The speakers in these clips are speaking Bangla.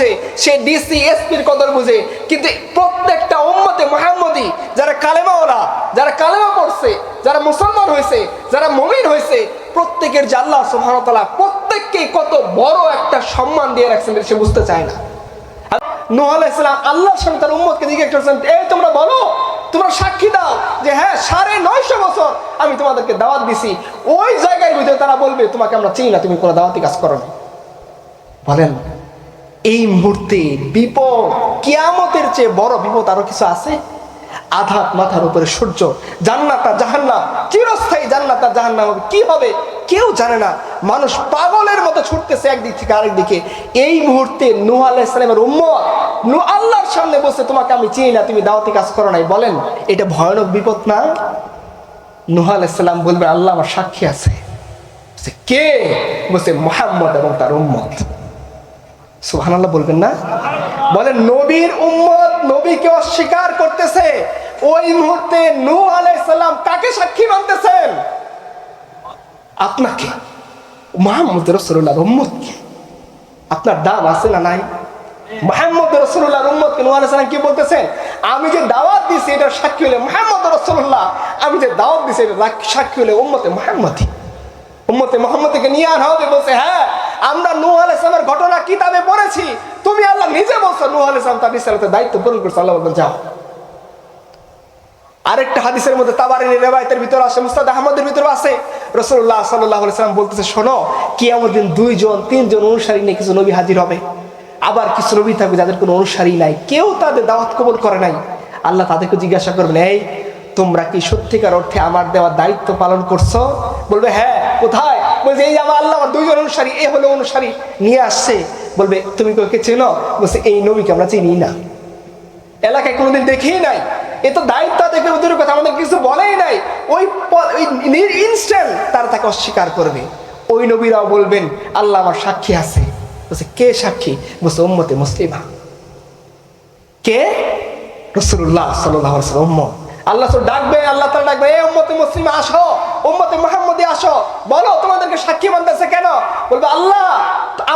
বুঝে সে ডিসি এসপির কদর বুঝে। কিন্তু প্রত্যেকটা উম্মতে মোহাম্মদী, যারা কালেমাওয়ালা, যারা কালেমা পড়ছে, যারা মুসলমান হয়েছে, যারা মমিন হয়েছে, প্রত্যেকের আল্লাহ সুবহানাহু প্রত্যেককে কত বড় একটা সম্মান দিয়ে রাখছেন সে বুঝতে চায় না। তার উম্মতকে করছেন, এই তোমরা বলো, তোমরা সাক্ষী দাও যে হ্যাঁ সাড়ে নয়শো বছর আমি তোমাদেরকে দাওয়াত দিছি। ওই জায়গায় ভিতরে তারা বলবে, তোমাকে আমরা চিনি না, তুমি কোনো দাওয়াতি কাজ করো না বলেন। এই মুহূর্তে বিপদ, কিয়ামতের চেয়ে বড় বিপদ আরও কিছু আছে? আধাত মাথার উপরে সূর্য, জান্নাত আর জাহান্নাম, চিরস্থায়ী জান্নাত আর জাহান্নাম হবে। কি হবে? কেউ জানে না। মানুষ পাগলের মতো ছুটতেছে একদিক থেকে আরেক দিকে। এই মুহূর্তে নূহ আলাইসালামের উম্মত নু আল্লাহর সামনে বসে, তোমাকে আমি চিনি না, তুমি দাওয়াতি কাজ করো নাই। বলেন, এটা ভয়ানক বিপদ না? নূহ আলাইসাল্লাম বলবে, আল্লাহ আমার সাক্ষী আছে। কে? বসে মোহাম্মদ এবং তার উম্মত। সুবহানাল্লাহ বলবেন না। বলেন, নবীর উম্মত নবীকে অস্বীকার করতেছে। ওই মুহূর্তে নূহ আলাইসাল্লাম কাকে সাক্ষী মানতেছেন? আপনাকে। মোহাম্মদ রসুল্লাহ উম্মতকে। আপনার দাম আছে না নাই? মোহাম্মদ রসুল্লাহ উম্মতকে নূহ আলাইসাল্লাম কি বলতেছেন? আমি যে দাওয়াত দিছি এটা সাক্ষী হলে মোহাম্মদ রসুল্লাহ আমি যে দাওয়াত দিছি এটা সাক্ষী হলে উম্মতে মোহাম্মদী উম্মতে মোহাম্মদকে নিয়ে আনা হবে, বলছে হ্যাঁ আমরা নূহ আলাইসলামের ঘটনা কিতাবে পড়েছি। তুমি আল্লাহ নিজে বলছো নূহ আলাইসলাম তার রিসালাতের দায়িত্ব পূরণ করছ, আল্লাহ বলবেন, যাও। আরেকটা হাদিসের মধ্যে তাবারিনী রেবায়তের ভিতরে আসে মুস্তাদ আহমদের ভিতরে আছে। রসুল্লাহ সাল্লাহ সাল্লাম বলতেছে, শোনো কি দিন দুইজন, তিনজন অনুসারী নিয়ে কিছু নবী হাজির হবে। আবার কিছু নবী থাকবে যাদের কোনো অনুসারী নাই। কেউ তাদের দাওয়াত কবল করে নাই। আল্লাহ তাদেরকে জিজ্ঞাসা করবেন, এই, তোমরা কি সত্যিকার অর্থে আমার দেওয়া দায়িত্ব পালন করছ? বলবে হ্যাঁ কোথায়? বলছে, এই আমার আল্লাহ, আমার দুইজন অনুসারী, এ হলো অনুসারী, নিয়ে আসছে। বলবে, তুমি কাউকে চেনো? বলছে, এই নবীকে আমরা চিনি না। এলাকায় কোনোদিন দেখেই নাই। এ তো দায়িত্ব থেকে দূরের কথা, আমাদের কিছু বলেই নাই। ওই ইনস্ট্যান্ট তারা তাকে অস্বীকার করবে। ওই নবীরাও বলবেন, আল্লাহ আমার সাক্ষী আছে। বলছে, কে সাক্ষী? বলছে, উম্মতে মুসলিমা। কে? রসুল্লাহ সাল্লাহ আল্লাহ ডাকবে, আল্লাহ তারা ডাকবে এই উম্মতে মুসলিম, আসো। বলো তোমাদেরকে সাক্ষী মানতেছে কেন? বলবে, আল্লাহ,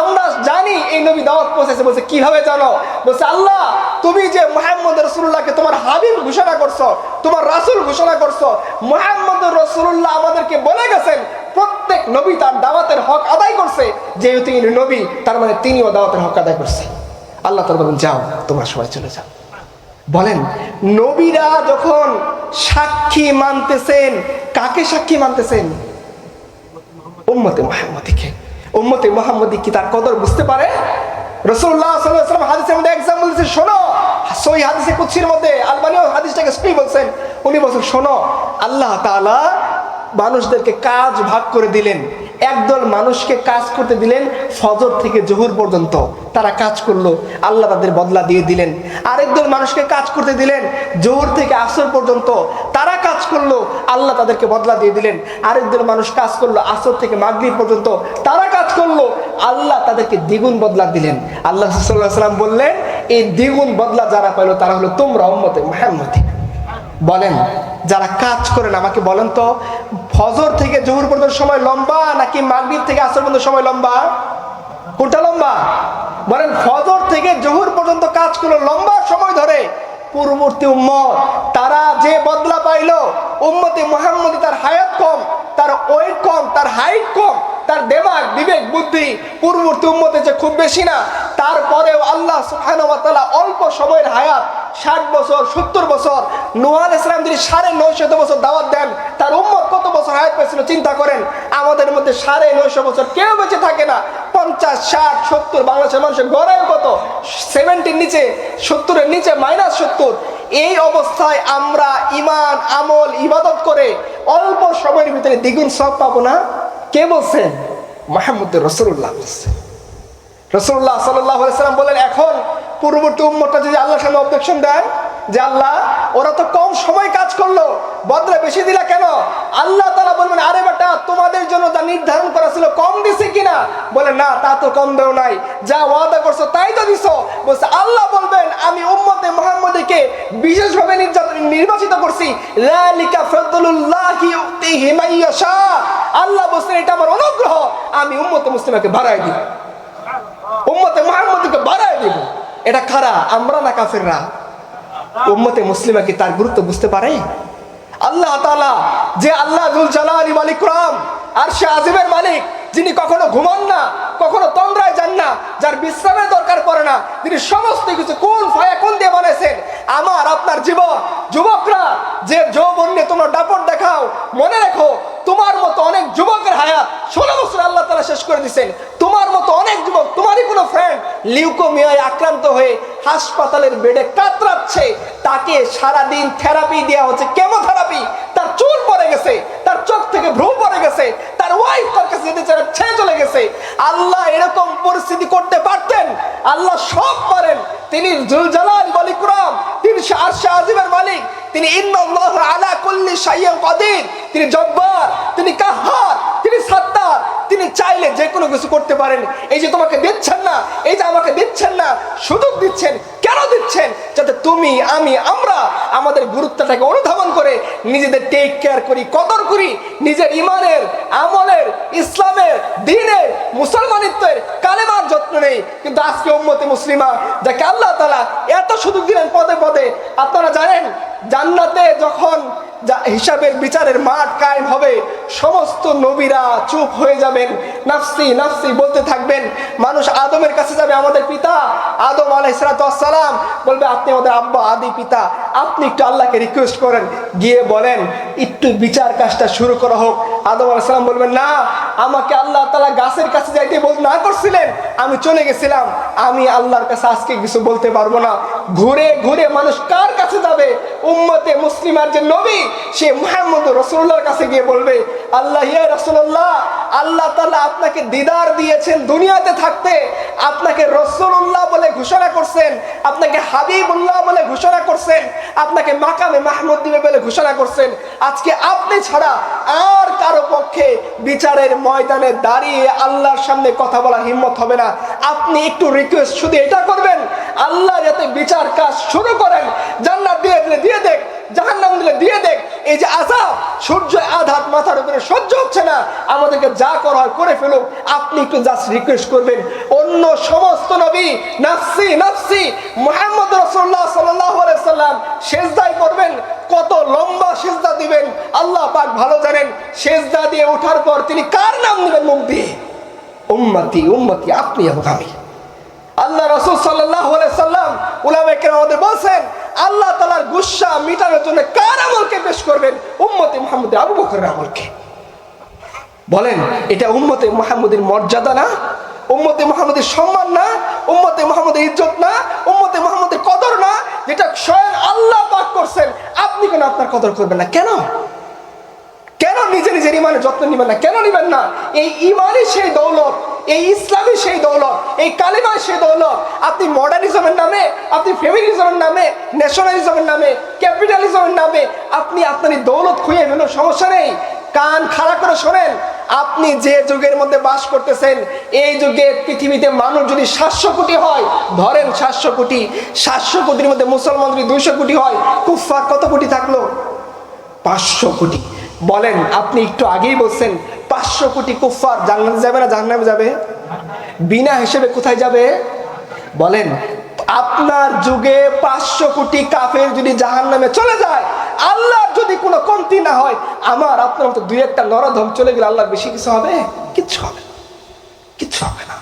আমরা জানি এই নবী দাওয়াত পৌঁছেছে। বলছে, কীভাবে জানো? বলছে, আল্লাহ, তুমি যে মোহাম্মদ রসুল্লাহকে তোমার হাবিব ঘোষণা করছ, তোমার রাসুল ঘোষণা করছ, মোহাম্মদ রসুল্লাহ আমাদেরকে বলে গেছেন, প্রত্যেক নবী তার দাওয়াতের হক আদায় করছে, যেহেতু ইনি নবী, তার মানে তিনিও দাওয়াতের হক আদায় করছে। আল্লাহ তার বলেন, যাও, তোমরা সবাই চলে যাও। বলেন, নবীরা যখন সাক্ষী মানতেছেন, কাকে সাক্ষী মানতেছেন? উম্মতে মোহাম্মদীকে। উম্মতে মোহাম্মদী কি তার কদর বুঝতে পারে? রসুল্লাহ সাল্লাম হাদিসের মধ্যে এক্সাম্পল দিচ্ছে শোনো। সই হাদিসে কুচ্ছির মধ্যে আলবানিও হাদিসটাকে স্ত্রী বলছেন। উনি বলছেন, শোনো, আল্লাহ তাআলা মানুষদেরকে কাজ ভাগ করে দিলেন। একদল মানুষকে কাজ করতে দিলেন ফজর থেকে জহুর পর্যন্ত। তারা কাজ করল, আল্লাহ তাদের বদলা দিয়ে দিলেন। আরেকদল মানুষকে কাজ করতে দিলেন জোহর থেকে আসর পর্যন্ত। তারা কাজ করল, আল্লাহ তাদেরকে বদলা দিয়ে দিলেন। আরেকদল মানুষ কাজ করল, আসর থেকে মাগরিব পর্যন্ত তারা কাজ করল, আল্লাহ তাদেরকে দ্বিগুণ বদলা দিলেন। আল্লাহ সাল্লাম বললেন, এই দ্বিগুণ বদলা যারা পাইলো, তারা হলো তোমরা, উম্মতে মোহাম্মদী। বলেন, যারা কাজ করেন, আমাকে বলেন তো, ফজর থেকে জহুর পর্যন্ত সময় লম্বা, নাকি মাগরিব থেকে আসর পর্যন্ত সময় লম্বা? কোনটা লম্বা? বলেন, ফজর থেকে জহুর পর্যন্ত কাজ করল, লম্বা সময় ধরে। পূর্ববর্তী উম্মত, তারা যে বদলা পাইল, উম্মতে মোহাম্মদ তার হায়াত কম, তার ওয়েট কম, তার হাইট কম, তার দেমাগ বিবেক, বুদ্ধি পূর্ববর্তী উম্মতে যে খুব বেশি না, তারপরেও আল্লাহ সুবহানাহু অল্প সময়ের হায়াত ষাট বছর, সত্তর বছর নোয়াল ইসলাম যদি সাড়ে নয়শত বছর দাওয়াত দেন, তার উম্মত কত বছর হায়াত পেয়েছিল চিন্তা করেন? আমাদের মধ্যে সাড়ে নয়শো বছর কেউ বেঁচে থাকে না। পঞ্চাশ, ষাট, সত্তর, বাংলাদেশের মানুষের গড়ে কত সেভেন্টির নিচে, সত্তরের নিচে মাইনাস সত্তর। এই অবস্থায় আমরা ইমান আমল, ইবাদত করে অল্প সময়ের ভিতরে দ্বিগুণ সব পাবো না? কে বলছেন মাহমুদ রসুল্লাহ বলছেন রসুল্লাহ সাল্লাম বলেন এখন পূর্ববর্তী উম্মতটা যদি আল্লাহর সামনে অবজেকশন দেয় যে আল্লাহ, ওরা তো কম সময় কাজ করল, বদলা বেশি দিলা কেন? আল্লাহ তারা বলবেন, আরে বেটা, তোমাদের জন্য যা নির্ধারণ করা ছিল কম দিছে কিনা? বলে, না, তা তো কম দেও নাই। যা ওয়াদা করছ তাই তো দিছো। বলছে, আল্লাহ বলবেন, আমি উম্মতে মোহাম্মদকে বিশেষভাবে নির্যাতন, নির্বাচিত করছি। লালিকা ফজলুল্লাহি ইউতিহি আল্লাহ বলছেন, এটা আমার অনুগ্রহ, আমি উম্মতে মুসলিমাকে বাড়াই দিই উম্মতে মোহাম্মদকে বাড়াই দিব। এটা কারা? আমরা না কাফেররা? উম্মতে মুসলিমা কি তার গুরুত্ব বুঝতে পারে? আল্লাহ তাআলা যে আল্লাহ জুল জালালি মালিক রাম আর সে আজিমের মালিক, যিনি কখনো ঘুমান না, কখনো তন্দ্রায় যান না, যার বিশ্রামের দরকার পড়ে না, তিনি সমস্ত কিছু কোন ফায়া কোন দিয়ে বানাইছেন? আমার, আপনার জীবন। যুবকরা, যে যৌবন নিয়ে তোমরা দাপট দেখাও, মনে রেখো, তোমার মতো অনেক যুবকের হায়াত ষোলো বছর আল্লাহ তালা শেষ করে দিচ্ছেন তোমার মতো অনেক যুবক তোমারই কোনো ফ্রেন্ড লিউকোমিয়ায় আক্রান্ত হয়ে হাসপাতালের বেডে কাতরাচ্ছে। তাকে সারাদিন থেরাপি দেওয়া হচ্ছে। কেমোথেরাপি তার চুল পড়ে গেছে, তার চোখ থেকে ভ্রু পড়ে গেছে, তার ওয়াইফ তার কাছে যেতে ছেড়ে চলে গেছে। আল্লাহ এরকম পরিস্থিতি করতে পারতেন। আল্লাহ সব পারেন। তিনি জুলজালাল মালিকুরাম তিনি মালিক। তিনি আলা তিনি জব্বার, তিনি কাহ্হার তিনি সাত্তার। তিনি চাইলে যে কোনো কিছু করতে পারেন। এই যে তোমাকে দিচ্ছেন না, এই যে আমাকে দিচ্ছেন না, সুযোগ দিচ্ছেন, কেন দিচ্ছেন? যাতে তুমি, আমি, আমরা আমাদের গুরুত্বটাকে অনুধাবন করে নিজেদের টেক কেয়ার করি, কদর করি। নিজের ইমানের আমলের, ইসলামের, দিনের, মুসলমানিত্বের কালেমার যত্ন নেই। কিন্তু আজকে উম্মতে মুসলিমা, যাকে আল্লাহ তালা এত সুযোগ দিলেন পদে পদে আপনারা জানেন, জান্নাতে যখন হিসাবের বিচারের মাঠ কায়েম হবে, সমস্ত নবীরা চুপ হয়ে যাবেন। নাফসি নাফসি বলতে থাকবেন, মানুষ আদমের কাছে যাবে, আমাদের পিতা আদম আলাইসালাম বলবে, আপনি আমাদের আব্বা, আদি পিতা। আপনি একটু আল্লাহকে রিকোয়েস্ট করেন, গিয়ে বলেন একটু বিচার কাজটা শুরু করা হোক। আদম আলাইসালাম বলবেন, না, আমাকে আল্লাহ তালা গাছের কাছে যাইতে বল, না করছিলেন। আমি চলে গেছিলাম। আমি আল্লাহর কাছে আজকে কিছু বলতে পারব না। ঘুরে ঘুরে মানুষ কার কাছে যাবে? উম্মতে মুসলিমার যে নবী, সে মুহাম্মদ রসুল্লাহর কাছে গিয়ে বলবে, আল্লাহ, ইয়া রসুল্লাহ আল্লাহ তালা আপনাকে দিদার দিয়েছেন দুনিয়াতে থাকতে। আপনাকে রসুল্লাহ বলে ঘোষণা করছেন। আপনাকে হাবিবুল্লাহ বলে ঘোষণা করছেন। আপনাকে মাকামে মাহমুদ দিবে বলে ঘোষণা করছেন। আজকে আপনি ছাড়া আর কারও পক্ষে বিচারের ময়দানে দাঁড়িয়ে আল্লাহর সামনে কথা বলার হিম্মত হবে না। আপনি একটু রিকোয়েস্ট শুধু এটা করবেন, আল্লাহ যাতে বিচার কাজ শুরু করেন, জান্নাত দিয়ে দিলে দিয়ে দেখ, জাহান্নাম দিলে দিয়ে দেখ এই যে আজাব সূর্য আধাত মাথার উপরে সহ্য হচ্ছে না। আমাদেরকে যা করা হয় করে ফেলুক। আপনি একটু জাস্ট রিকোয়েস্ট করবেন। অন্য সমস্ত নবী, নাফসি নাফসি, মোহাম্মদ রসুল্লাহ সাল্লাহ সাল্লাম শেষদায় করবেন। কত লম্বা সেজদা দিবেন। আল্লাহ পাক ভালো জানেন, সেজদা দিয়ে ওঠার পর তিনি কার নাম নেবেন মুখ দিয়ে? উম্মতি উম্মতি, আপনি আমি। আল্লাহ রসুল সাল্লাহ সাল্লাম উলামেকের আমাদের বলছেন, আল্লাহ তালার গুসা মিটানোর জন্য কার আমলকে পেশ করবেন? উম্মতে মোহাম্মদ আবু বকরের আমলকে। বলেন, এটা উম্মতে মোহাম্মদের মর্যাদা না? উম্মতে মোহাম্মদের সম্মান না? উম্মতে মোহাম্মদের ইজ্জত না? উম্মতে মোহাম্মদের কদর না? যেটা স্বয়ং আল্লাহ পাক করছেন, আপনি কেন আপনার কদর করবেন না? কেন? কেন নিজে নিজের ইমানের যত্ন নিবেন না? কেন নিবেন না? এই ইমানই সেই দৌলত। এই ইসলামই সেই দৌলত, এই কালিমাই সেই দৌলত, আপনি মডার্নিজমের নামে, আপনি ফেমিনিজমের নামে, ন্যাশনালিজমের নামে, ক্যাপিটালিজমের নামে, আপনি আপনার এই দৌলত খুঁয়ে ফেলুন সমস্যা নেই। কান খাড়া করে শোনেন, আপনি যে যুগের মধ্যে বাস করতেছেন, এই যুগে পৃথিবীতে মানুষ যদি সাতশো কোটি হয়, ধরেন সাতশো কোটি, সাতশো কোটির মধ্যে মুসলমান যদি দুইশো কোটি হয়, কুফফার কত কোটি থাকল? পাঁচশো কোটি। বলেন, আপনি একটু আগেই বলছেন পাঁচশো কোটি কুফার জান্নাতে যাবে না, জাহান্নামে যাবে? বিনা হিসেবে কোথায় যাবে? বলেন, আপনার যুগে পাঁচশো কোটি কাফের যদি জাহান্নামে চলে যায়, আল্লাহর যদি কোনো কমতি না হয়, আমার আপনার মতো দুই একটা নরধম চলে গেলে আল্লাহর বেশি কিছু হবে? কিচ্ছু হবে না। কিচ্ছু হবে না।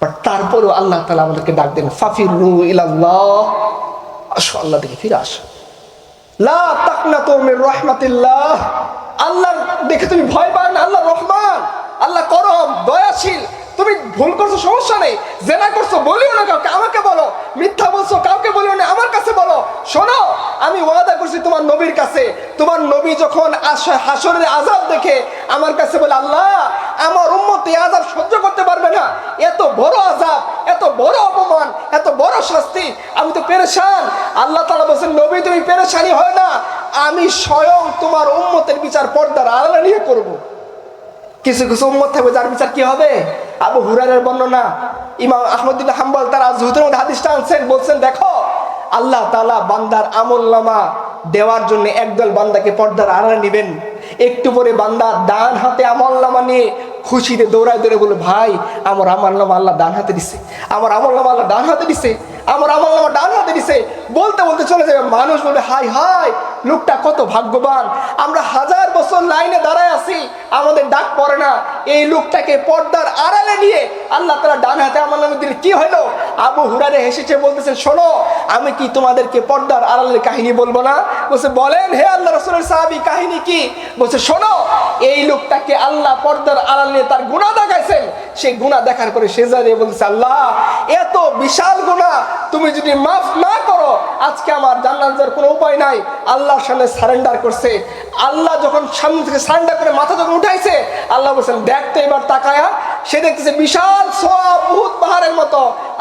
বাট তারপরেও আল্লাহ তালা আমাদেরকে ডাক দেন, ফাফির রু ইলাল্লাহ। আসো আল্লাহ দিকে ফিরে আসো। লা তাকনাতু মির রাহমাতিল্লাহ। আল্লাহ দেখে তুমি ভয় পাও না আল্লাহ রহমান। আল্লাহ করম দয়াশীল। তুমি ভুল করছ, সমস্যা নেই। জেনা করছ, বলিও না কাউকে, আমাকে বলো। মিথ্যা বলছো, কাউকে বলিও না, আমার কাছে বলো। শোনো, আমি ওয়াদা করছি তোমার নবীর কাছে। তোমার নবী যখন হাসরের আজাব দেখে আমার কাছে বলে, আল্লাহ, আমার উম্মত এই আজাব সহ্য করতে পারবে না। এত বড় আজাব এত বড় অপমান, এত বড় শাস্তি, আমি তো পেরেশান। আল্লাহ তালা বলছেন, নবী, তুমি পেরেশানি হয় না। আমি স্বয়ং তোমার উম্মতের বিচার পর্দার আড়ালে নিয়ে করব। কিছু কিছু উম্মত থাকবে, যার বিচার কি হবে? আবু হুরারের বর্ণনা, ইমাম আহমদুল্লাহ হাম্বল তারা জুহুদের মধ্যে হাদিসটা আনছেন, বলছেন, দেখো, আল্লাহ তালা বান্দার আমল নামা দেওয়ার জন্য একদল বান্দাকে পর্দার আড়ালে নেবেন। একটু পরে বান্দা ডান হাতে আমল নামা নিয়ে খুশিতে দৌড়ায় দৌড়ে বলে, ভাই, আমার আমল নামা আল্লাহ ডান হাতে দিছে। আমার আমল নামা আল্লাহ ডান হাতে দিছে। আমার আমল নামা ডান হাতে দিছে। বলতে বলতে চলে যাবে, মানুষ বলবে, হাই হাই, লোকটা কত ভাগ্যবান। আমরা হাজার বছর লাইনে দাঁড়ায় আছি, আমাদের ডাক পড়ে না। এই লোকটাকে পর্দার আড়ালে নিয়ে আল্লাহ তারা ডান হাতে আমার নামে দিলে কি হলো? আবু হুরারে হেসেছে, বলতেছে, শোনো, আমি কি তোমাদেরকে পর্দার আড়ালের কাহিনী বলব না? বলছে, বলেন হে আল্লাহ রসুলের সাহাবি, কাহিনী কি? বলছে, শোনো, এই লোকটাকে আল্লাহ পর্দার আড়াল তার গুণা দেখাইছেন। সেই গুণা দেখার পরে সেজা দিয়ে বলছে আল্লাহ বিশাল গুণা তুমি যদি মাফ না করো, আজকে আমার জান্নাতের কোনো উপায় নাই। আল্লাহর সামনে সারেন্ডার করছে। আল্লাহ যখন সামনে থেকে সারেন্ডার করে মাথা যখন উঠাইছে, আল্লাহ বলছেন দেখতে এবার তাকায়া, সে দেখতেছে বিশাল সব বহুত পাহাড়ের মতো।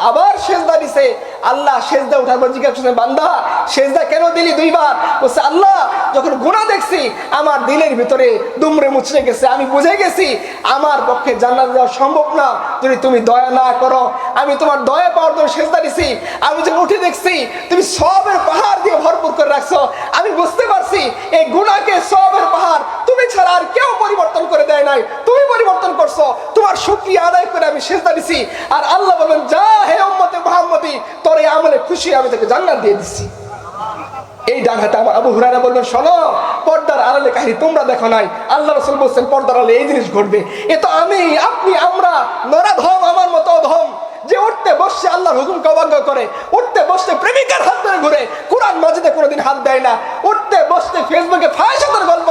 আবার সেজদা দিছে। আল্লাহ সেজদা উঠার পর জিজ্ঞাসা করছেন বান্দা, সেজদা কেন দিলি দুইবার? বলছে, আল্লাহ, যখন গুণা দেখছি, আমার দিলের ভিতরে দুমড়ে মুচড়ে গেছে। আমি বুঝে গেছি, আমার পক্ষে জান্নাত দেওয়া সম্ভব না। যদি তুমি দয়া না করো, আমি তোমার দয়া পাওয়ার জন্য সেজদা দিছি। আমি যখন উঠে দেখছি, তুমি সবের পাহাড় দিয়ে ভরপুর করে রাখছো। আমি বুঝতে পারছি, এই গুণাকে সবের পাহাড়, তুমি ছাড়া আর কেউ পরিবর্তন করে দেয় নাই। তুমি পরিবর্তন করছ। তোমার শুক্রিয়া আদায় করে আমি সেজদা দিছি। আর আল্লাহ বলেন যা তোর এই আমলে খুশি, আমি তোকে জান্নাত দিয়ে দিচ্ছি এই আমার আবু হুরারা বলবেন শোনো, পর্দার আড়ালে কাহিনী তোমরা দেখো নাই। আল্লাহ রসুল বলছেন, পর্দার এই জিনিস ঘটবে। এ তো আমি, আপনি, আমরা নরাধম আমার মতো ধম, যে উঠতে বসছে আল্লাহর হুকুমকে অবাজ্ঞা করে, উঠতে বসতে প্রেমিকার হাত ধরে ঘুরে, কোরআন মাজিদে কোনোদিন হাত দেয় না। উঠতে বসতে ফেসবুকে ফায়সাতের গল্প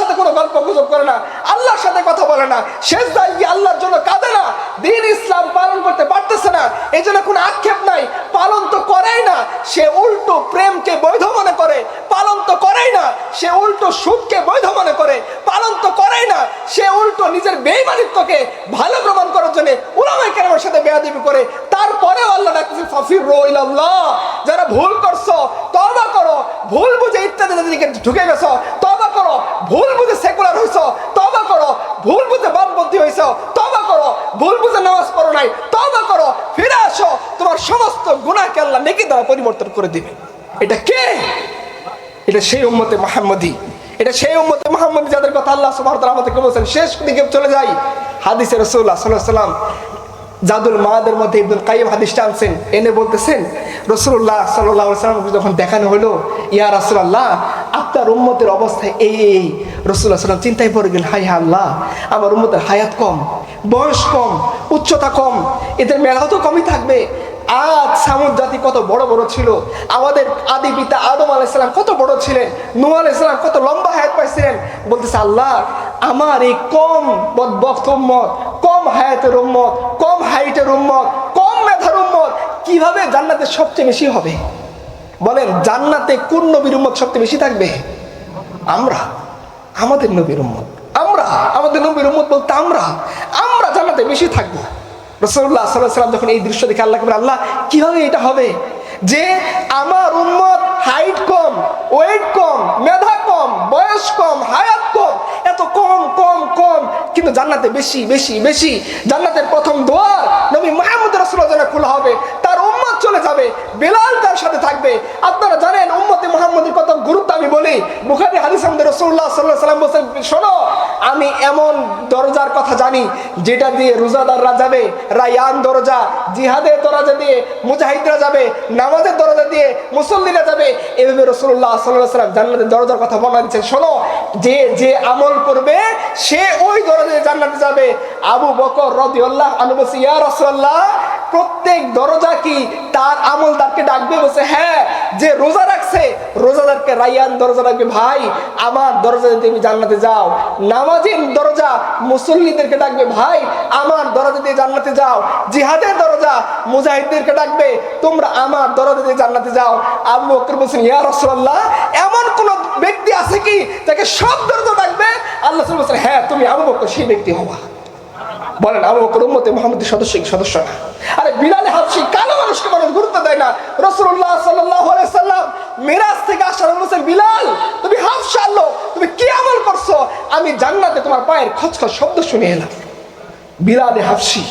সাথে কোনো গল্প গুজব করে না, আল্লাহর সাথে কথা বলে না শেষ দায় গিয়ে আল্লাহর জন্য কাঁদে না, দিন ইসলাম পালন করতে পারতেছে না এই জন্য কোনো আক্ষেপ নাই, পালন তো করেই না, সে উল্টো প্রেমকে বৈধ মনে করে, পালন তো করেই না, সে উল্টো সুখকে বৈধ মনে করে, পালন তো করেই না, সে উল্টো নিজের বেইমানিত্বকে ভালো প্রমাণ করার জন্য উলামায়ে কেরামের সাথে বেয়াদবি করে, তারপরেও আল্লাহ ডাকতেছে, ফাফির রইলাল্লাহ যারা ভুল করছ তবা করো, ভুল বুঝে ইত্যাদি ঢুকে গেছো ভুল বুঝে সেকুলার হইছো, তবা করো। ভুল বুঝে বামপন্থী হইছো, তবা করো। ভুল বুঝে নামাজ পড়ো নাই, তবা করো। ফিরে আসো, তোমার সমস্ত গুণাকে আল্লাহ নেকি দ্বারা পরিবর্তন করে দিবে। এটা কে? এটা সেই উম্মতে মাহমদি। এটা সেই উম্মতে মাহমদি যাদের কথা আল্লাহ তাআলা আমাদেরকে বলেছেন, শেষ দিকে চলে যাই। হাদিসে রাসূলুল্লাহ সাল্লাল্লাহু আলাইহি সাল্লাম জাদুল মাদের মধ্যে ইবনুল কাইম হাদিসটা আনছেন। এনে বলতেছেন রসুল্লাহ সাল্লাহ সাল্লাম যখন দেখানো হলো, ইয়া রাসুল্লাহ আপনার উম্মতের অবস্থায় এই এই রসুল্লাহ সাল্লাম চিন্তায় পড়ে গেলেন হাই আল্লাহ, আমার উম্মতের হায়াত কম, বয়স কম, উচ্চতা কম, এদের মেলাও তো কমই থাকবে। আজ সামুদ জাতি কত বড় বড় ছিল, আমাদের আদি পিতা আদম আলাইসালাম কত বড় ছিলেন, নূহ আলাইসালাম কত লম্বা হায়াত পাইছিলেন। বলতেছে, আল্লাহ, আমার এই কম বক্ত উম্মত কম হায়াতের উম্মত, কম হাইটের উম্মত, কম মেধার উম্মত, কীভাবে জান্নাতে সবচেয়ে বেশি হবে? বলেন, জান্নাতে কোন নবীর উম্মত সবচেয়ে বেশি থাকবে? আমরা, আমাদের নবীর উম্মত। আমরা, আমাদের নবীর উম্মত বলতে আমরা। আমরা জান্নাতে বেশি থাকব। রসুল্লাহ সাল্লাহ সাল্লাম যখন এই দৃশ্য দেখে আল্লাহ আল্লাহ, কীভাবে এটা হবে? যে আমার উম্মত হাইট কম, ওয়েট কম বয়স কম হায়াত কম এত কম কম কম কিন্তু জান্নাতে বেশি বেশি বেশি। জান্নাতের প্রথম দোয়ার নবী মাহমুদ রসুল্লাহ খোলা হবে, তার উম্মত চলে যাবে, বেলাল তার সাথে থাকবে। আপনারা জানেন উম্মতে মোহাম্মদের কত গুরুত্ব আমি বলি, বুখারি হাদিস আমাদের রসুল্লাহ সাল্লাহ সাল্লাম বলছেন, শোনো, আমি এমন দরজার কথা জানি, যেটা দিয়ে রোজাদাররা যাবে, রায়ান দরজা, জিহাদের দরজা দিয়ে মুজাহিদরা যাবে, নামাজের দরজা দিয়ে মুসল্লিরা যাবে, এভাবে রসুল্লাহ সাল্লাহ সাল্লাম জান্নাতের দরজার কথা বলা দিচ্ছেন। শোনো, যে যে আমল করবে, সে ওই দরজা জান্নাতে যাবে। আবু বকর রদিউল্লাহ আনুবসি ইয়া রসুল্লাহ প্রত্যেক দরজা কি তার আমলদারকে ডাকবে? বলছে হ্যাঁ যে রোজা রাখছে রোজাদারকে রাইয়ান দরজা রাখবে ভাই, আমার দরজা দিয়ে তুমি জান্নাতে যাও। নামাজের দরজা মুসল্লিদেরকে ডাকবে, ভাই, আমার দরজা দিয়ে জান্নাতে যাও। জিহাদের দরজা মুজাহিদদেরকে ডাকবে, তোমরা আমার দরজা দিয়ে জান্নাতে যাও। আবু বকর বলছেন, ইয়া রাসূলুল্লাহ, এমন কোন ব্যক্তি আছে কি তাকে সব দরজা ডাকবে? আল্লাহ বলছেন হ্যাঁ তুমি আবু বকর সেই ব্যক্তি হবা বলেন, আবু বকর উম্মতে মুহাম্মদের সদস্য সদস্য না? আরে বিলালে হাবশি কালো মানুষকে মানুষ গুরুত্ব দেয় না। রসুল্লাহ আলাইহি সাল্লাম মিরাজ থেকে আসার বলছেন, বিলাল, তুমি হাবশা আল্লো তুমি কি আমল করছ? আমি জান্নাতে তোমার পায়ের খচখচ শব্দ শুনে এলাম। বিলালে হাফসি।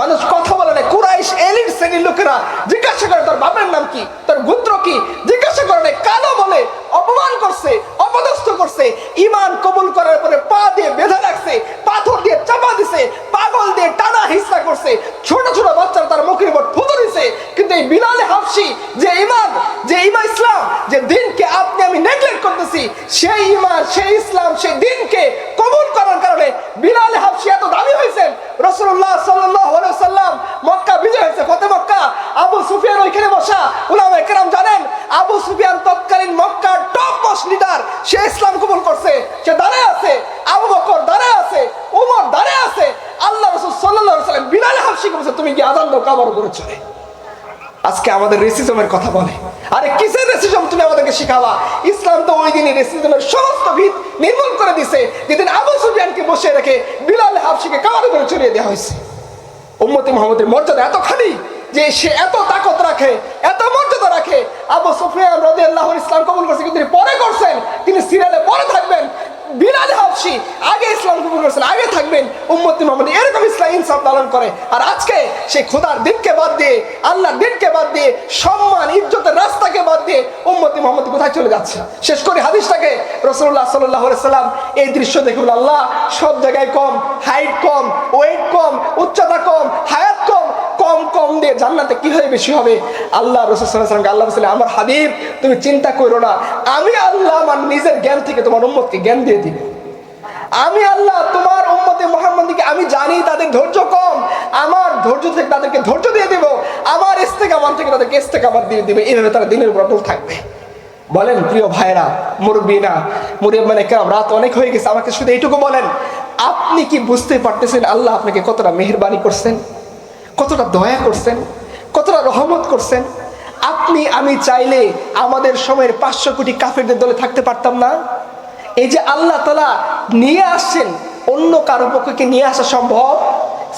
মানুষ কথা বলে না। কুরাইশ এলিট শ্রেণির লোকেরা জিজ্ঞাসা করে, তার বাপের নাম কি? তার গোত্র কি? জিজ্ঞাসা করে না কালো বলে অপমান করছে, অপদস্থ করছে। ইমান কবুল করার পরে পা দিয়ে বেঁধে রাখছে, পাথর দিয়ে চাপা দিছে, পাগল দিয়ে টানা হিসা করছে। ছোট ছোট বাচ্চারা তার মুখের উপর ফুটো দিছে। কিন্তু এই বিলালে হাফসি, যে ইমান যে ইমান ইসলাম, যে দিনকে আপনি আমি নেগলেক্ট করতেছি, সেই ইমান সেই ইসলাম, সেই দিনকে কবুল করার কারণে বিলালে হাফসি এত রসুল্লাহ সাল্লাম মক্কা বিজয় হয়েছে। ফতে মক্কা। আবু সুফিয়ান ওইখানে বসা। একরাম জানেন, আবু সুফিয়ান তৎকালীন মক্কার টপ মোস্ট লিডার সে ইসলাম কবুল করছে। সে দাঁড়ায় আছে, আবু বকর দাঁড়ায় আছে, উমর দাঁড়ায় আছে। আল্লাহ রসুল সাল্লাম বিলালে হাফসি করেছে তুমি কি আদান দাও করে চলে? আজকে আমাদের রেসিজমের কথা বলে। আরে কিসের রেসিজম তুমি আমাদেরকে শিখাবা? ইসলাম তো ওই দিনই রেসিজমের সমস্ত ভিত নির্মূল করে দিছে, যেদিন আবু সুফিয়ানকে বসে রেখে বিলাল হাফসিকে কাবার করে চড়িয়ে দেওয়া হয়েছে। উম্মতি মোহাম্মদের মর্যাদা এত এতখানি যে সে এত তাকত রাখে, এত মর্যাদা রাখে। আবু সুফিয়ান রদি আল্লাহ ইসলাম কবুল করছে, কিন্তু তিনি পরে করছেন, তিনি সিরিয়ালে পরে থাকবেন। বিলাল হাফসি আগে ইসলাম কবুল করেছেন, আগে থাকবেন উম্মতি মোহাম্মদ। এরকম ইসলাম ইনসাফ পালন করে। আর আজকে সেই খোদার দিনকে বাদ দিয়ে, আল্লাহর দিনকে বাদ দিয়ে, সম্মান, ইজ্জতের রাস্তাকে বাদ দিয়ে উম্মতি মোহাম্মদ কোথায় চলে যাচ্ছে? শেষ করে হাদিসটাকে। রসুল্লাহ সাল্লাহ সাল্লাম এই দৃশ্য দেখুন আল্লাহ, সব জায়গায় কম, হাইট কম, ওয়েট কম, উচ্চতা কম, হায়াত কম কম কম দিয়ে জান্নাতে কি হয়ে বেশি হবে? আল্লাহ রসুলামকে আল্লাহ বলছিলেন, আমার হাবিব, তুমি চিন্তা করো না। আমি আল্লাহ আমার নিজের জ্ঞান থেকে তোমার উম্মতকে জ্ঞান দিয়ে দিবে আমি আল্লাহ তোমার উম্মতে মোহাম্মদকে আমি জানি তাদের ধৈর্য কম। আমার ধৈর্য থেকে তাদেরকে ধৈর্য দিয়ে দেবো। আমার ইস্তেক আমার থেকে তাদেরকে ইস্তেক আমার দিয়ে দিবে। এইভাবে তারা দিনের উপর অটল থাকবে। বলেন, প্রিয় ভাইরা মুরব্বীরা মুরব্বী মানে কেন রাত অনেক হয়ে গেছে। আমাকে শুধু এইটুকু বলেন, আপনি কি বুঝতে পারতেছেন আল্লাহ আপনাকে কতটা মেহরবানি করছেন? কতটা দয়া করছেন? কতটা রহমত করছেন? আপনি, আমি চাইলে আমাদের সময়ের পাঁচশো কোটি কাফেরদের দলে থাকতে পারতাম না? এই যে আল্লাহ তালা নিয়ে আসছেন, অন্য কারও পক্ষে নিয়ে আসা সম্ভব?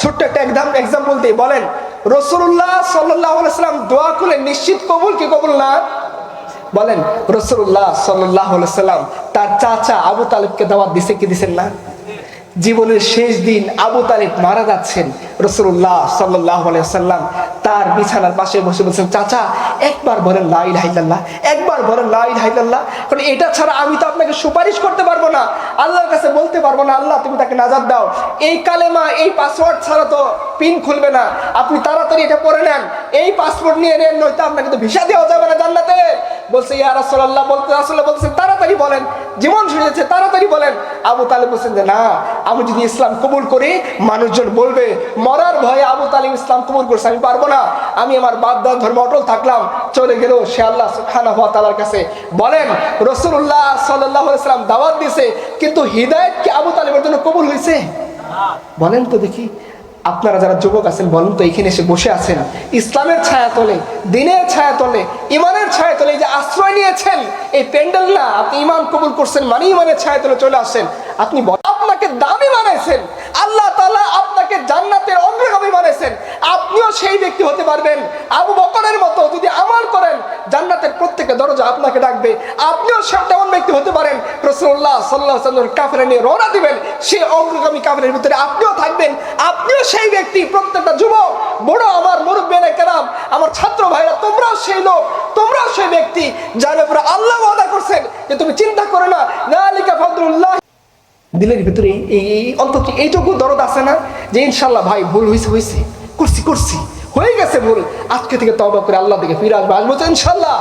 ছোট্ট একটা একদম এক্সাম্পল দিয়ে বলেন, রসুল্লাহ সাল্লাহ সাল্লাম দোয়া করলে নিশ্চিত কবুল কি কবুল না? বলেন, রসুল্লাহ সাল্লাহ সাল্লাম তার চাচা আবু তালেবকে দাওয়াত দিছে কি দিছেন না? জীবনের শেষ দিন আবু তালেব মারা যাচ্ছেন রসুল্লাহ সাল্লাহ সাল্লাম তার বিছানার পাশে বসে বলছেন, চাচা, একবার বলেন লাইল হাইল্লাহ একবার বলেন লাইল হাইল্লাহ কারণ এটা ছাড়া আমি তো আপনাকে সুপারিশ করতে পারব না। আল্লাহর কাছে বলতে পারব না, আল্লাহ তুমি তাকে নাজাদ দাও। এই কালেমা, এই পাসওয়ার্ড ছাড়া তো পিন খুলবে না। আপনি তাড়াতাড়ি এটা পরে নেন। এই পাসপোর্ট নিয়ে নেন, নয়তো আপনাকে তো ভিসা দেওয়া যাবে না জান্নাতে। বলছে, ইয়া রাসূলুল্লাহ, বলতে রাসূলুল্লাহ বলছেন তাড়াতাড়ি বলেন, জীবন শুনেছে তাড়াতাড়ি বলেন। আবু তালেব বলছেন যে, না, আমি যদি ইসলাম কবুল করি, মানুষজন বলবে, মরার ভয়ে আবু তালিম ইসলাম কবুল করছে, আমি পারব না। আমি আমার বাদদার ধর্ম অটল থাকলাম, চলে গেল সে আল্লাহ সুবহানাহু ওয়া তাআলার কাছে বলেন রসুল্লাহ সাল্লাম দাওয়াত দিয়েছে, কিন্তু হিদায়াত কি আবু তালিবের জন্য কবুল হয়েছে বলেন তো দেখি আপনারা যারা যুবক আছেন বলেন তো, এখানে এসে বসে আছেন। ইসলামের ছায়া তলে দিনের ছায়া তলে ইমানের ছায়া তলে যে আশ্রয় নিয়েছেন, এই প্যান্ডেল না আপনি ইমান কবুল করছেন মানে ইমানের ছায়া তলে চলে আসেন আপনি আপনাকে দামি বানাইছেন। আল্লাহ তালা আপনাকে জান্নাতের অগ্রগামী বানাইছেন। আপনিও সেই ব্যক্তি হতে পারবেন। আবু বকরের মতো যদি আমল করেন প্রত্যেকটা দরজা আপনাকে ডাকবে। আপনিও তেমন ব্যক্তি হতে পারেন। রসুল্লাহ সাল্লাহ সাল্লাম কাফেরা নিয়ে রওনা দিবেন। সেই অগ্রগামী কাফের ভিতরে আপনিও থাকবেন। আপনিও সেই ব্যক্তি, প্রত্যেকটা যুবক, বড় আমার মুরব্বেনে কেরাম, আমার ছাত্র ভাইরা, তোমরাও সেই লোক, তোমরাও সেই ব্যক্তি যার ব্যাপারে আল্লাহ ওয়াদা করছেন যে তুমি চিন্তা করো না। নালিকা ফদরুল্লাহ দিলের ভিতরে এই অন্তত এইটুকু দরদ আছে না যে ইনশাল্লাহ ভাই, ভুল হয়েছে হয়েছে করছি করছি। হয়ে গেছে ভুল। আজকে থেকে তবা করে আল্লাহ দিকে ফিরে আসবে, আসব তো ইনশাল্লাহ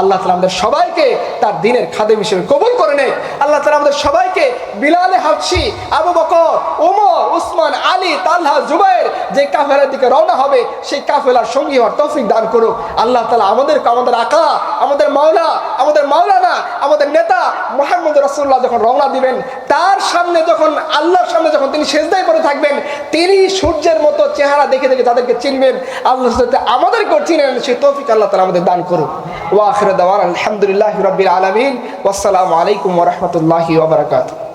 আল্লাহ তালা আমাদের সবাইকে তার দিনের খাদেম হিসেবে কবুল করে নেয় আল্লাহ তালা আমাদের সবাইকে বিলালে হাফসি, আবু বকর ওমর উসমান, আলী, তালহা, জুবাইর যে কাফেলার দিকে রওনা হবে, সেই কাফেলার সঙ্গী হওয়ার তৌফিক দান করুক। আল্লাহ তালা আমাদেরকে, আমাদের আকা, আমাদের মাওলা, আমাদের মাওলানা, আমাদের নেতা মোহাম্মদ রসুল্লাহ যখন রওনা দিবেন, তার সামনে যখন, আল্লাহর সামনে যখন তিনি সেজদায় করে থাকবেন, তিনি সূর্যের মতো চেহারা দেখে দেখে তাদেরকে চিনবেন। আল্লাহ আমাদের করছি না সেই তৌফিক আল্লাহ তালা আমাদের দান করুক। ওয়াখির দাওয়ান আলহামদুলিল্লাহ রবিল আলমিন। আসসালামু আলাইকুম ওরহমতুল্লাহি ওবরাকাতুহ